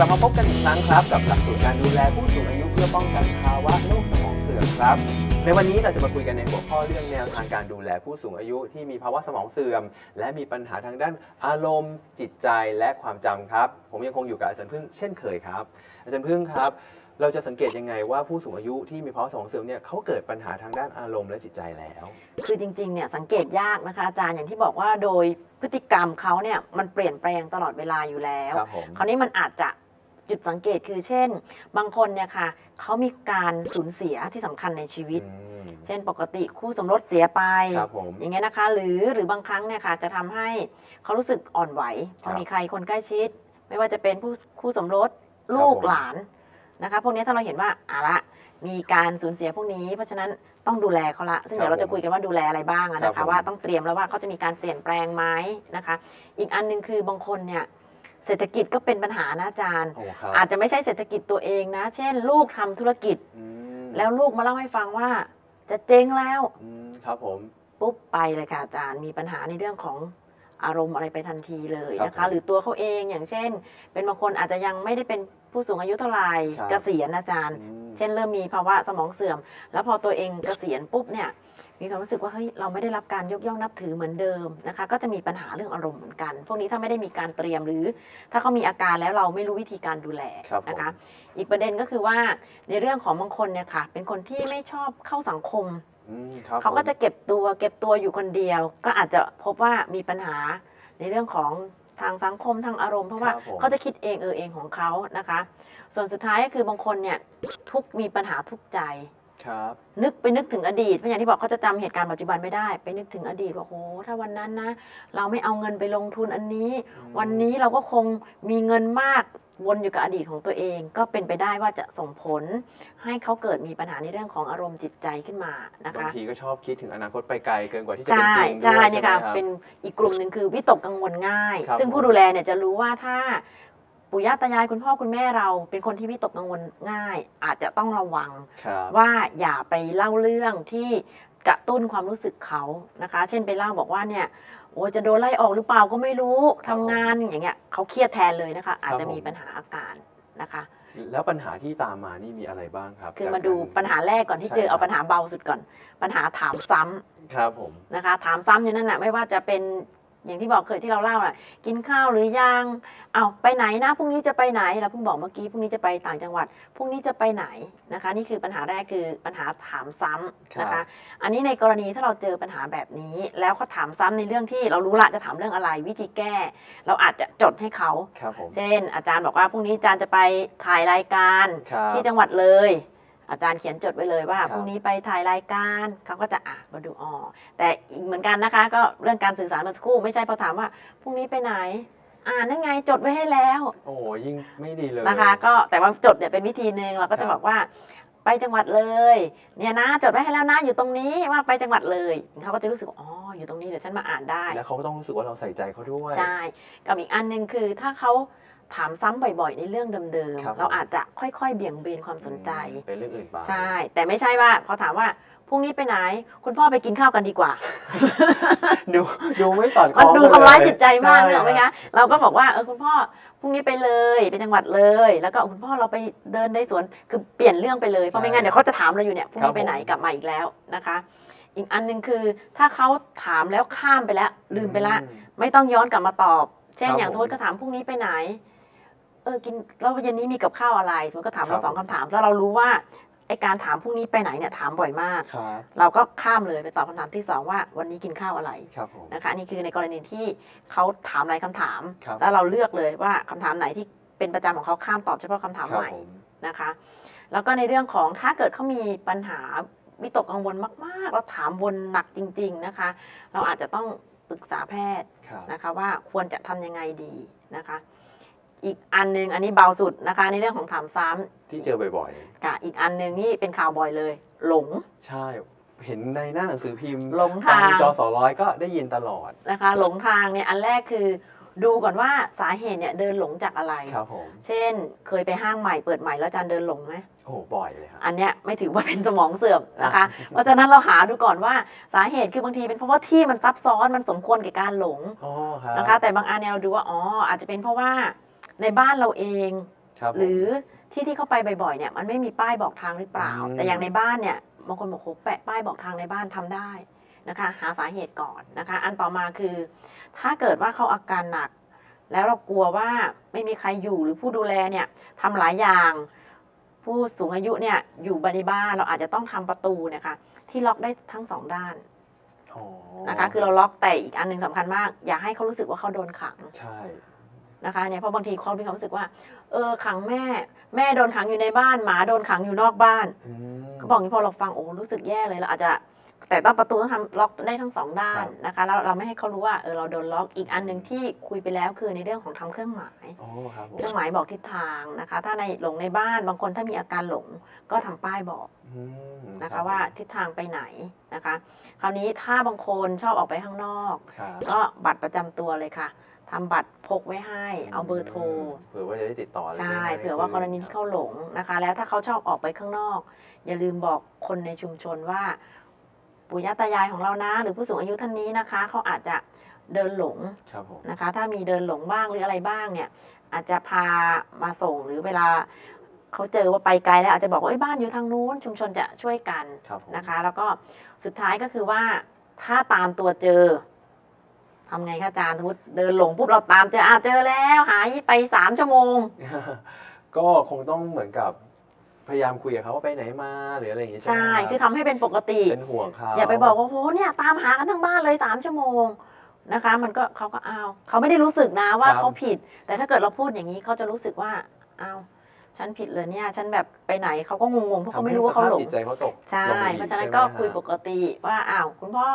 ลับมาพบกันอีกครั้งครับ กับหลักสูตรการดูแลผู้สูงอายุเพื่อป้องกันภาวะโรคสมองเสื่อมครับ ในวันนี้เราจะมาคุยกันในหัวข้อเรื่องแนวทางการดูแลผู้สูงอายุที่มีภาวะสมองเสื่อม และมีปัญหาทางด้านอารมณ์ จิตใจและความจำครับ ผมยังคงอยู่กับอาจารย์พึ่งเช่นเคยครับ อาจารย์พึ่งครับ เราจะสังเกตยังไงว่าผู้สูงอายุที่มีภาวะสมองเสื่อมเนี่ยเขาเกิดปัญหาทางด้านอารมณ์และจิตใจแล้ว คือจริงๆ เนี่ยสังเกตยากนะคะอาจารย์อย่างที่บอกว่าโดยพฤติกรรมเขาเนี่ยมันเปลี่ยนแปลงตลอดเวลาอยู่แล้ว ครับผม คราวนี้มันอาจจะ จุดสังเกตคือเช่น บางคนเนี่ยค่ะเขามีการสูญเสียที่สำคัญในชีวิต อืม เช่นปกติคู่สมรสเสียไป ครับผมอย่างเงี้ยนะคะ หรือหรือบางครั้งเนี่ยค่ะจะทำให้เขารู้สึกอ่อนไหวพครัอบมีใครคนใกล้ชิด ไม่ว่าจะเป็นผู้คู่สมรสลูกผม หลานนะคะ พวกนี้ถ้าเราเห็นว่าอะละมีการสูญเสียพวกนี้ เพราะฉะนั้นต้องดูแลเขาละซึ่งครับเดี๋ยวเราจะคุยกันว่าดูแลอะไรบ้างอะครันะบผคะมว่าต้องเตรียมแล้วว่าเขาจะมีการเปลี่ยนแปลงไหมนะคะ อีกอันหนึงคือบางคนเนี่ย เศรษฐกิจก็เป็นปัญหานะอาจารย์ โอ้ครับอาจจะไม่ใช่เศรษฐกิจตัวเองนะ เช่น ลูกทำธุรกิจ อืมแล้วลูกมาเล่าให้ฟังว่า จะเจ๊งแล้วอืมครับผม ปุ๊บไปเลยค่ะอาจารย์มีปัญหาในเรื่องของอารมณ์อะไรไปทันทีเลยนะครัคะ บผมหรือตัวเขาเองอย่างเช่น เป็นบางคนอาจจะยังไม่ได้เป็นผู้สูงอายุเท่าไหร่ครับ เกษียณอาจารย์ อืมเช่นเริ่มมีภาวะสมองเสื่อม แล้วพอตัวเองเกษียณปุ๊บเนี่ย มีความรู้สึกว่าเฮ้ยเราไม่ได้รับการยกย่องนับถือเหมือนเดิมนะคะ ก็จะมีปัญหาเรื่องอารมณ์เหมือนกัน พวกนี้ถ้าไม่ได้มีการเตรียมหรือ ถ้าเขามีอาการแล้วเราไม่รู้วิธีการดูแลครับผมนะคะ อีกประเด็นก็คือว่าในเรื่องของบางคนเนี่ยค่ะ เป็นคนที่ไม่ชอบเข้าสังคมอืมครับเขาก็ผมจะเก็บตัวเก็บตัวอยู่คนเดียว ก็อาจจะพบว่ามีปัญหาในเรื่องของทางสังคมทางอารมณ์เพราะว่าครับผมเขาจะคิดเองเออเองของเขานะคะ ส่วนสุดท้ายก็คือบางคนเนี่ยทุกข์มีปัญหาทุกข์ใจ ครับ นึกไปนึกถึงอดีตเพราะอย่างที่บอกเขาจะจำเหตุการณ์ปัจจุบันไม่ได้ ไปนึกถึงอดีตว่าโอ้ถ้าวันนั้นนะ เราไม่เอาเงินไปลงทุนอันนี้วันนี้เราก็คงมีเงินมากวนอยู่กับอดีตของตัวเอง ก็เป็นไปได้ว่าจะส่งผล ให้เขาเกิดมีปัญหาในเรื่องของอารมณ์จิตใจขึ้นมานะบางคะ ทีก็ชอบคิดถึงอนาคตไปไกลเกินกว่าที่จะเป็นใช่จริงด้วยใช่เนี่ยค่ะไหมรับ เป็นอีกกลุ่มหนึ่งคือวิตกกังวลง่าย ครับซึ่งผู้ผมดูแลเนี่ยจะรู้ว่าถ้า ปู่ย่าตายายคุณพ่อคุณแม่เราเป็นคนที่วิตกกังวลง่าย อาจจะต้องระวัง ครับว่าอย่าไปเล่าเรื่องที่กระตุ้นความรู้สึกเขานะคะ เช่นไปเล่าบอกว่าเนี่ยโอ้ยจะโดนไล่ออกหรือเปล่าก็ไม่รู้ทำงานอย่างเงี้ยเขาเครียดแทนเลยนะคะ อาจจะมีปัญหาอาการนะคะ แล้วปัญหาที่ตามมานี่มีอะไรบ้างครับคือจากมาดูกรปัญหาแรกก่อนที่ใช่เจอครัเอาบปัญหาเบาสุดก่อน ปัญหาถามซ้ำครับผม นะคะ ถามซ้ำอยู่นั่นแหะไม่ว่าจะเป็น อย่างที่บอกเคยที่เราเล่าน่ะ กินข้าวหรือยังเอาไปไหนนะพรุ่งนี้จะไปไหนเราเพิ่งบอกเมื่อกี้พรุ่งนี้จะไปต่างจังหวัดพรุ่งนี้จะไปไหนนะคะ นี่คือปัญหาแรกคือปัญหาถามซ้ำนะคะ อันนี้ในกรณีถ้าเราเจอปัญหาแบบนี้ แล้วเขาถามซ้ำในเรื่องที่เรารู้ละจะถามเรื่องอะไรวิธีแก้ เราอาจจะจดให้เขาครับผมเช่น อาจารย์บอกว่าพรุ่งนี้อาจารย์จะไปถ่ายรายการครับที่จังหวัดเลย อาจารย์เขียนจดไว้เลยว่าครับพรุ่งนี้ไปถ่ายรายการเขาก็จะอะมาดูอ๋อแต่อีกเหมือนกันนะคะ ก็เรื่องการสื่อสารเมื่อสักครู่ไม่ใช่พอถามว่าพรุ่งนี้ไปไหน อ่านั่นไงจดไว้ให้แล้ว โอ้โหยิ่งไม่ดีเลยนะคะ ก็แต่ว่าจดเนี่ยเป็นวิธีหนึ่งเราก็ครัจะบบอกว่าไปจังหวัดเลย เนี่ยนะจดไว้ให้แล้วนะอยู่ตรงนี้ว่าไปจังหวัดเลยเขาก็จะรู้สึกว่าอ๋ออยู่ตรงนี้เดี๋ยวฉันมาอ่านได้ แล้วเขาก็ต้องรู้สึกว่าเราใส่ใจเขาด้วยใช่กับอีกอันหนึ่งคือถ้าเขา ถามซ้ำบ่อยๆ ในเรื่องเดิมครับ ๆ เราอาจจะค่อยๆ เบี่ยงเบนความสนใจอืมเป็นเรื่องอื่นไปใช่ แต่ไม่ใช่ว่าพอถามว่าพรุ่งนี้ไปไหน คุณพ่อไปกินข้าวกันดีกว่า ดูดูไม่สอดคมันล้องดูกันทำร้ายเลจิตใจมากช่เนกอะไหมคะเราก็บอกว่าเออคุณพ่อพรุ่งนี้ไปเลยไปจังหวัดเลย แล้วก็คุณพ่อเราไปเดินในสวนคือเปลี่ยนเรื่องไปเลยเพราะไม่งั้นเดี๋ยวเขาจะถามเราอยู่เนี่ยพรุ่งนี้ไปไหนกลับมาอีกแล้วนะคะ อีกอันหนึงคือถ้าเขาถามแล้วข้ามไปแล้ว ลืมไปละ อืม ไม่ต้องย้อนกลับมาตอบ เช่นครับอย่างสมมติก็ถามพรุ่งนี้ไปไหน เออกินแล้วเย็นนี้มีกับข้าวอะไรสมมติก็ถามครัเราบสองคำถาม แล้วเรารู้ว่าไอการถามพรุ่งนี้ไปไหนเนี่ยถามบ่อยมากครับเราก็ข้ามเลยไปตอบคำถามที่สองว่าวันนี้กินข้าวอะไรครับผมนะคะอันนี่คือในกรณีที่เขาถามหลายคำถามครับแล้วเราเลือกเลยว่าคำถามไหนที่เป็นประจำของเขาข้ามตอบเฉพาะคำถามครับใหม่ผมนะคะ แล้วก็ในเรื่องของถ้าเกิดเขามีปัญหาวิตกกังวลมากๆแล้วถามวนหนักจริง ๆนะคะ เราอาจจะต้องปรึกษาแพทย์ครับนะคะว่าควรจะทำยังไงดีนะคะ อีกอันหนึงอันนี้เบาสุดนะคะ ในเรื่องของถามซ้ที่เจอบ่อยำค่ะอีกอันหนึงนี่เป็นข่าวบ่อยเลย หลงๆ ใช่ เห็นในหน้าหนังสือพิมพ์หลงฟัทางจอสอร้อยก็ได้ยินตลอด นะคะหลงทางเนี่ยอันแรกคือ ดูก่อนว่าสาเหตุเนี่ยเดินหลงจากอะไร ครับผม เช่นเคยไปห้างใหม่เปิดใหม่แล้วอาจารย์เดินหลงไหมโอ้โหบ่อยเลยครับ อันเนี้ยไม่ถือว่าเป็นสมองเสื่อมนะคะอ่าเพราะฉะนั้นเราหาดูก่อนว่าสาเหตุคือบางทีเป็นเพราะว่าที่มันซับซ้อนมันสมควรแก่การหลงอ๋อครับ นะคะ แต่บางอันเนี่ยเราดูว่าอ๋ออาจจะเป็นเพราะว่า ในบ้านเราเอง ครับผมหรือที่ที่เข้าไปบ่อยๆเนี่ยมันไม่มีป้ายบอกทางหรือเปล่าอืมแต่อย่างในบ้านเนี่ยบางคนบอกโหแปะป้ายบอกทางในบ้านทำได้นะคะ หาสาเหตุก่อนนะคะ อันต่อมาคือ ถ้าเกิดว่าเขาอาการหนัก แล้วเรากลัวว่าไม่มีใครอยู่หรือผู้ดูแลเนี่ยทำหลายอย่าง ผู้สูงอายุเนี่ยอยู่ในบ้านเราอาจจะต้องทำประตูเนะคะที่ล็อกได้ทั้งสองด้านอ๋อนะคะ คือเราล็อกแต่อีกอันหนึงสำคัญมาก อย่าให้เขารู้สึกว่าเขาโดนขัง ใช่ นะคะเนี่ยเพราะบางทีเขามีความรู้สึกว่า เออขังแม่ แม่โดนขังอยู่ในบ้านหมาโดนขังอยู่นอกบ้านอืมเขาบอกอย่างนี้พอเราฟังโอ้รู้สึกแย่เลยเราอาจจะแต่ต้องประตูต้องทำล็อกได้ทั้งสองด้านครับนะคะแล้วเราไม่ให้เขารู้ว่าเออเราโดนล็อกอีกอันหนึ่งที่คุยไปแล้วคือในเรื่องของทำเครื่องหมายอ๋อครับผมเครื่องหมายบอกทิศทางนะคะ ถ้าในหลงในบ้านบางคนถ้ามีอาการหลงก็ทำป้ายบอกอืมนะรัคะบว่าทิศทางไปไหนนะคะ คราวนี้ถ้าบางคนชอบออกไปข้างนอกครับก็บัตรประจำตัวเลยค่ะ ทำบัตรพกไว้ให้ เอาเบอร์โทร เผื่อว่าจะได้ติดต่ออะไรใช่ได้เผื่อว่ากรณีที่เขาหลงนะคะ แล้วถ้าเขาชอบออกไปข้างนอก อย่าลืมบอกคนในชุมชนว่าปู่ย่าตายายของเรานะ หรือผู้สูงอายุท่านนี้นะคะ เขาอาจจะเดินหลงครับผมนะคะ ถ้ามีเดินหลงบ้างหรืออะไรบ้างเนี่ย อาจจะพามาส่งหรือเวลาเขาเจอว่าไปไกลแล้วอาจจะบอกว่าเอ้ยบ้านอยู่ทางนู้น ชุมชนจะช่วยกันครับผมนะคะ แล้วก็สุดท้ายก็คือว่าถ้าตามตัวเจอ ทำไงคะอาจารย์สมมติเดินหลงปุ๊บเราตามเจออาเจอแล้ว หายไปสามชั่วโมง ก็คงต้องเหมือนกับพยายามคุยกับเขาว่าไปไหนมาหรืออะไรอย่างงี้ใช่ไหมใช่รับคือทำให้เป็นปกติ เป็นห่วงเขาอย่าไปบอกว่าโหเนี่ยตามหากันทั้งบ้านเลยสามชั่วโมงนะคะ มันก็เขาก็อ้าวเขาไม่ได้รู้สึกนะว่าเขาผิด แต่ถ้าเกิดเราพูดอย่างนี้เขาจะรู้สึกว่าอ้าว ฉันผิดเลยเนี่ย ฉันแบบไปไหนเขาก็งงๆเพราะเขาไม่รู้ว่าเขาหลงทำให้สภพจิตใจเขาตกใช่ลงไปอีเพราะฉะนั้นใช่ไหมก็รับคุยปกติว่าอ้าวคุณพ่อ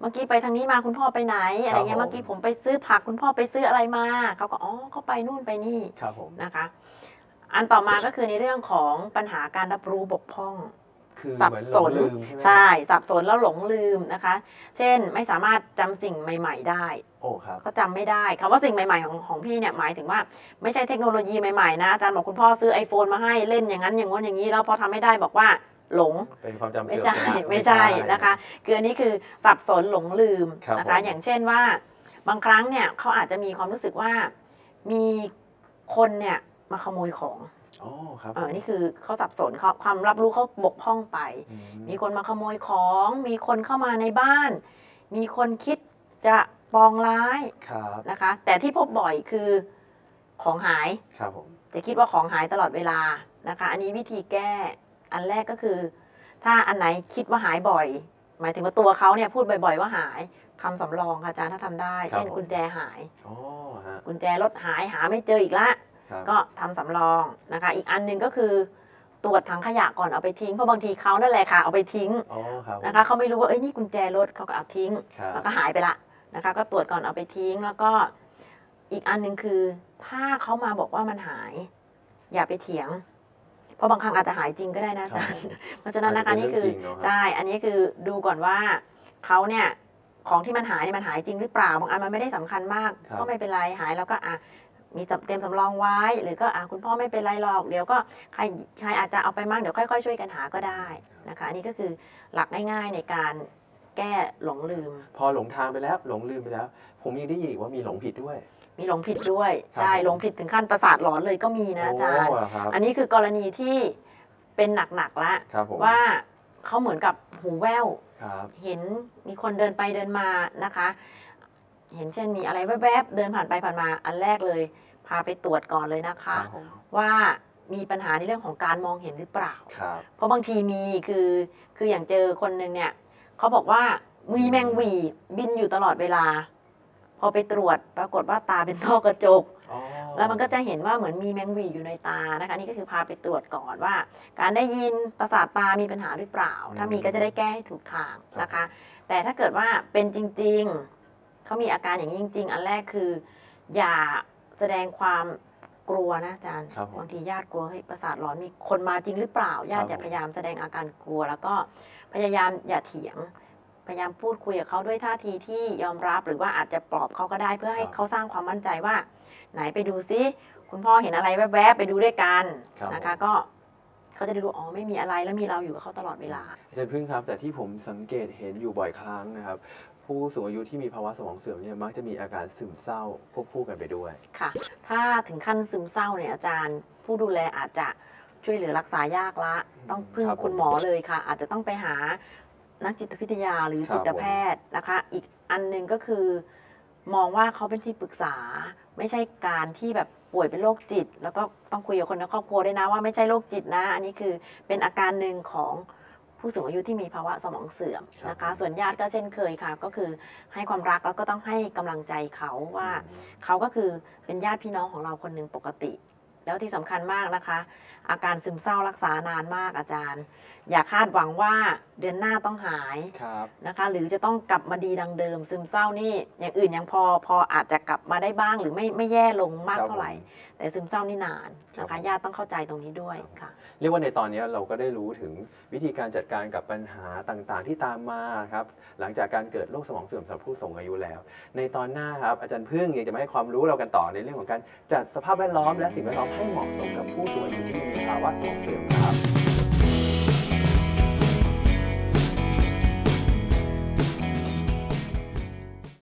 เมื่อกี้ไปทางนี้มาคุณพ่อไปไหนอะไรเงี้ยผมเมื่อกี้ผมไปซื้อผักคุณพ่อไปซื้ออะไรมาเขาก็อ๋อเขาไปนู่นไปนี่ครับผมนะคะ อันต่อมาก็คือในเรื่องของปัญหาการรับรู้บกพร่อง คือสับเหมือนหสลงนลืมใช่ไหมใช่สับสนแล้วหลงลืมนะคะ เช่นไม่สามารถจำสิ่งใหม่ ๆ ได้โอ้ครับก็จำไม่ได้คำว่าสิ่งใหม่ๆของของพี่เนี่ยหมายถึงว่าไม่ใช่เทคโนโลยีใหม่ๆนะอาจารย์บอกคุณพ่อซื้อ iPhone มาให้เล่นอย่างนั้นอย่างง้นอย่างนี้แล้วพอทำไม่ได้บอกว่าหลงเป็นความจำไม่เสื่อมใช่ปแล้วไม่ใช่นะคะ คืออันนี้คือสับสนหลงลืมครับนะคะผมอย่างเช่นว่า บางครั้งเนี่ยเขาอาจจะมีความรู้สึกว่ามีคนเนี่ยมาขโมยของ อ๋อครับเออนี่คือเขาสับสนเขาความรับรู้เขาบกพร่องไปอืมีคนมาขโมยของ มีคนเข้ามาในบ้าน มีคนคิดจะปองร้ายครับนะคะ แต่ที่พบบ่อยคือของหายครับผมจะคิดว่าของหายตลอดเวลานะคะ อันนี้วิธีแก้อันแรกก็คือ ถ้าอันไหนคิดว่าหายบ่อย หมายถึงว่าตัวเขาเนี่ยพูดบ่อย ๆ ว่าหายทำสำรองค่ะอาจารย์ถ้าทำได้ เช่นกุญแจหายอ๋อฮะกุญแจรถหายหาไม่เจออีกละครับ ก็ทำสำรองนะคะ อีกอันหนึ่งก็คือตรวจถังขยะก่อนเอาไปทิ้งเพราะบางทีเขานั่นแหละค่ะเอาไปทิ้งอ๋อครับผมนะคะเขาไม่รู้ว่าเอ้ยนี่กุญแจรถเขาก็เอาทิ้งครับแล้วก็หายไปละนะคะ ก็ตรวจก่อนเอาไปทิ้งแล้วก็อีกอันหนึ่งคือ ถ้าเขามาบอกว่ามันหาย อย่าไปเถียง เพราะบางครั้งอาจจะหายจริงก็ได้นะอาครัจาบรย์ผมเพราะฉะนั้นนะคะอาจจะนี่คือเป็นเรื่องจริงเนอะครับใช่อันนี้คือดูก่อนว่าเขาเนี่ยของที่มันหายเนี่ยมันหายจริงหรือเปล่าบางอันมันไม่ได้สำคัญมากครับก็ไม่เป็นไรหายแล้วก็อะ มีเตรียมสำรองไว้ หรือก็อะคุณพ่อไม่เป็นไรหรอก เดี๋ยวก็ใครใครอาจจะเอาไปมั่งเดี๋ยวค่อยๆ ช่วยกันหาก็ได้นะคะอันนี้ก็คือหลักง่ายๆในการแก้หลงลืม พอหลงทางไปแล้วหลงลืมไปแล้ว ผมยังได้ยินอีกว่ามีหลงผิดด้วย มีหลงผิดด้วยครับ ใช่ผมหลงผิดถึงขั้นประสาทหลอนเลยก็มีนะอาจารย์ โเหครับอันนี้คือกรณีที่เป็นหนักๆละครับผมว่าเขาเหมือนกับหูแว่ว ครับ เห็นมีคนเดินไปเดินมานะคะ เห็นเช่นมีอะไรแวบๆเดินผ่านไปผ่านมาอันแรกเลย พาไปตรวจก่อนเลยนะครัคะบผมว่ามีปัญหาในเรื่องของการมองเห็นหรือเปล่าครับเพราะบางทีมีคือคืออย่างเจอคนหนึ่งเนี่ยเขาบอกว่ามีแมงหวีบินอยู่ตลอดเวลา พอไปตรวจปรากฏว่าตาเป็นต้อกระจกอ๋อแล้วมันก็จะเห็นว่าเหมือนมีแมงหวีอยู่ในตานะคะนี่ก็คือพาไปตรวจก่อนว่า การได้ยินประสาทตามีปัญหาหรือเปล่า ถ้ามีก็จะได้แก้ให้ถูกทางนะคะ แต่ถ้าเกิดว่าเป็นจริง ๆ เขามีอาการอย่างนี้จริง ๆ อันแรกคือ อย่าแสดงความกลัวนะอาจารย์ครับผมบางทีญาติกลัวเฮ้ยประสาทร้อนมีคนมาจริงหรือเปล่าญาติครัจะบผมพยายามแสดงอาการกลัว แล้วก็พยายามอย่าเถียง พยายามพูดคุยกับเขาด้วยท่าทีที่ยอมรับหรือว่าอาจจะปลอบเขาก็ได้เพื่อให้ครับเขาสร้างความมั่นใจว่า ไหนไปดูซิคุณพ่อเห็นอะไรแวบๆไปดูด้วยกันครับ นะคะ ก็เขาจะได้รู้อ๋อไม่มีอะไรแล้วมีเราอยู่กับเขาตลอดเวลาอาจารย์พึ่งครับ แต่ที่ผมสังเกตเห็นอยู่บ่อยครั้งนะครับ ผู้สูงอายุที่มีภาวะสมองเสื่อมเนี่ยมักจะมีอาการซึมเศร้าควบคู่กันไปด้วย ค่ะ ถ้าถึงขั้นซึมเศร้าเนี่ยอาจารย์ ผู้ดูแลอาจจะช่วยเหลือรักษายากละ ต้องพึ่งครับผมคุณหมอเลยค่ะ อาจจะต้องไปหานักจิตวิทยาหรือครับจิตแพทย์นะคะ อีกอันหนึ่งก็คือ มองว่าเขาเป็นที่ปรึกษา ไม่ใช่การที่แบบป่วยเป็นโรคจิต แล้วก็ต้องคุยกับคนในครอบครัวด้วยนะว่าไม่ใช่โรคจิตนะ อันนี้คือเป็นอาการหนึ่งของ ผู้สูงอายุที่มีภาวะสมองเสื่อมนะครัคะบส่วนญาติก็เช่นเคยค่ะ ก็คือให้ความรักแล้วก็ต้องให้กำลังใจเขาว่าอืมเขาก็คือเป็นญาติพี่น้องของเราคนหนึ่งปกติ แล้วที่สำคัญมากนะคะ อาการซึมเศร้ารักษานานมากอาจารย์ อย่าคาดหวังว่าเดือนหน้าต้องหายครับนะคะ หรือจะต้องกลับมาดีดังเดิม ซึมเศร้านี่อย่างอื่นยังพอพออาจจะกลับมาได้บ้างหรือไม่ไม่แย่ลงมากครับเท่าไหร่ผม แต่ซึมเศร้านี่นานนะครัคะบ ญาติต้องเข้าใจตรงนี้ด้วยค่ะ เรียกว่าในตอนนี้เราก็ได้รู้ถึงวิธีการจัดการกับปัญหาต่างๆ ที่ตามมาครับหลังจากการเกิดโรคสมองเสื่อมสำหรับผู้สูงอายุแล้ว ในตอนหน้าครับอาจารย์พึ่งยังจะมาให้ความรู้เรากันต่อในเรื่องของการจัดสภาพแวดล้อมและสิ่งแวดล้อมให้เหมาะสมกับผู้สูงอายุที่มีภาวะสมองเสื่อมครับ